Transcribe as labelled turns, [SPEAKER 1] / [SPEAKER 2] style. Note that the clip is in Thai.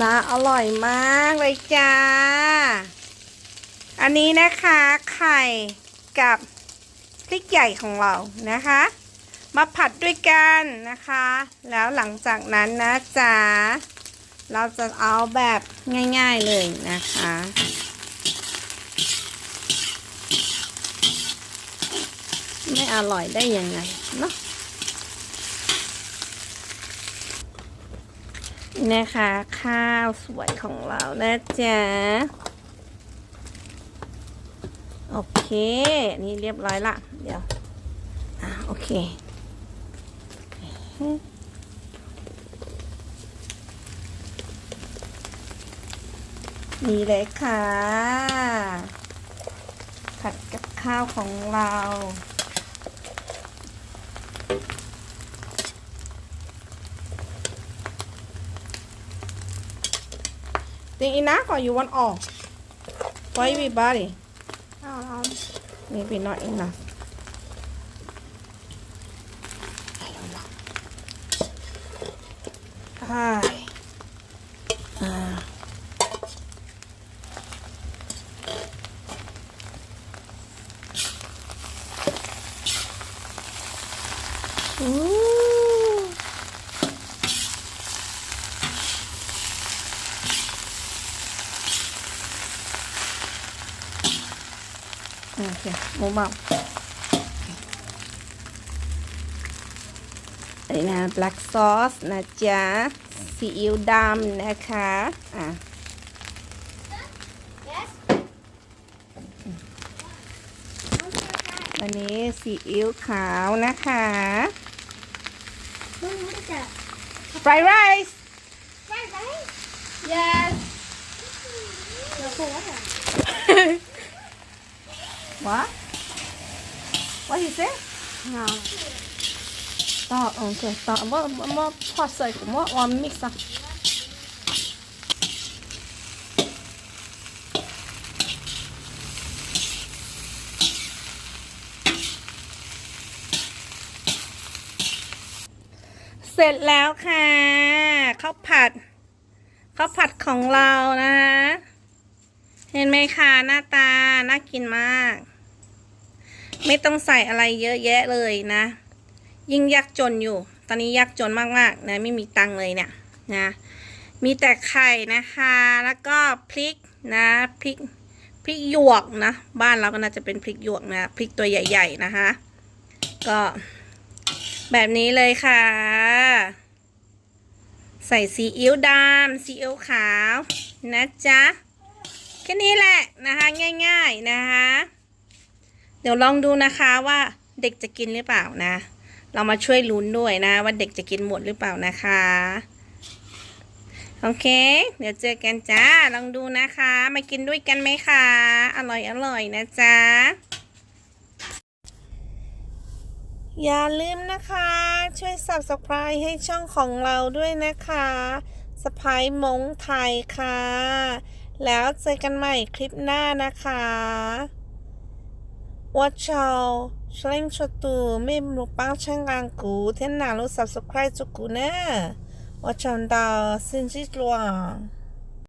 [SPEAKER 1] นะอร่อยมากเลยจ้า อันนี้นะคะไข่กับพริกใหญ่ของเรานะคะ มาผัดด้วยกันนะคะ แล้วหลังจากนั้นนะจ๊ะเราจะเอาแบบง่ายๆเลยนะคะ ไม่อร่อยได้ยังไงเนาะ นะคะ ข้าวสวยของเรานะจ๊ะ โอเค นี่เรียบร้อยละ เดี๋ยว อะ โอเค นี่เลยค่ะ ผัดกับข้าวของเรา Think enough or you want all? For everybody?
[SPEAKER 2] Um,
[SPEAKER 1] Maybe not enough. I don't know. Hi. Uh. Ooh. Okay, move up. อันนี้นะ black sauce นะจ๊ะ ซีอิ๊วดำนะคะ อะ อันนี้ซีอิ๊วขาวนะคะ fried rice
[SPEAKER 2] Fried rice?
[SPEAKER 1] yes
[SPEAKER 2] No, for what?
[SPEAKER 1] What what you say
[SPEAKER 2] No.
[SPEAKER 1] ต่อโอเคต่อว่าว่าพอใส่กับว่าว่า mix อะเสร็จแล้วค่ะข้าวผัดข้าวผัดของเรานะคะ เห็นไหมคะหน้าตา น่ากินมาก ไม่ต้องใส่อะไรเยอะแยะเลยนะ ยิ่งยากจนอยู่ ตอนนี้ยากจนมากๆนะไม่มีตังเลยเนี่ยนะ มีแต่ไข่นะคะ แล้วก็พริกนะพริกพริกหยวกนะ บ้านเราก็น่าจะเป็นพริกหยวกนะพริกตัวใหญ่ ๆนะคะ ก็แบบนี้เลยค่ะ ใส่ซีอิ๊วดำซีอิ๊วขาวนะจ๊ะแค่นี้แหละนะคะ ง่าย ๆนะคะ ดี๋ยวลองดูนะคะว่าเด็กจะกินหรือเปล่านะ เรามาช่วยลุ้นด้วยนะ ว่าเด็กจะกินหมดหรือเปล่านะคะโอเค เดี๋ยวเจอกันจ้า ลองดูนะคะ มากินด้วยกันไหมคะ อร่อยอร่อยนะจ๊ะ อย่าลืมนะคะ ช่วย subscribe ให้ช่องของเราด้วยนะคะสไปมงไทยค่ะ แล้วเจอกันใหม่คลิปหน้านะคะ ว่าชาวชลิงชตูไม่มูปังช่างกางกูเทนนารู้ subscribe จุกูนะว่าชาวดาวซินจิตลวง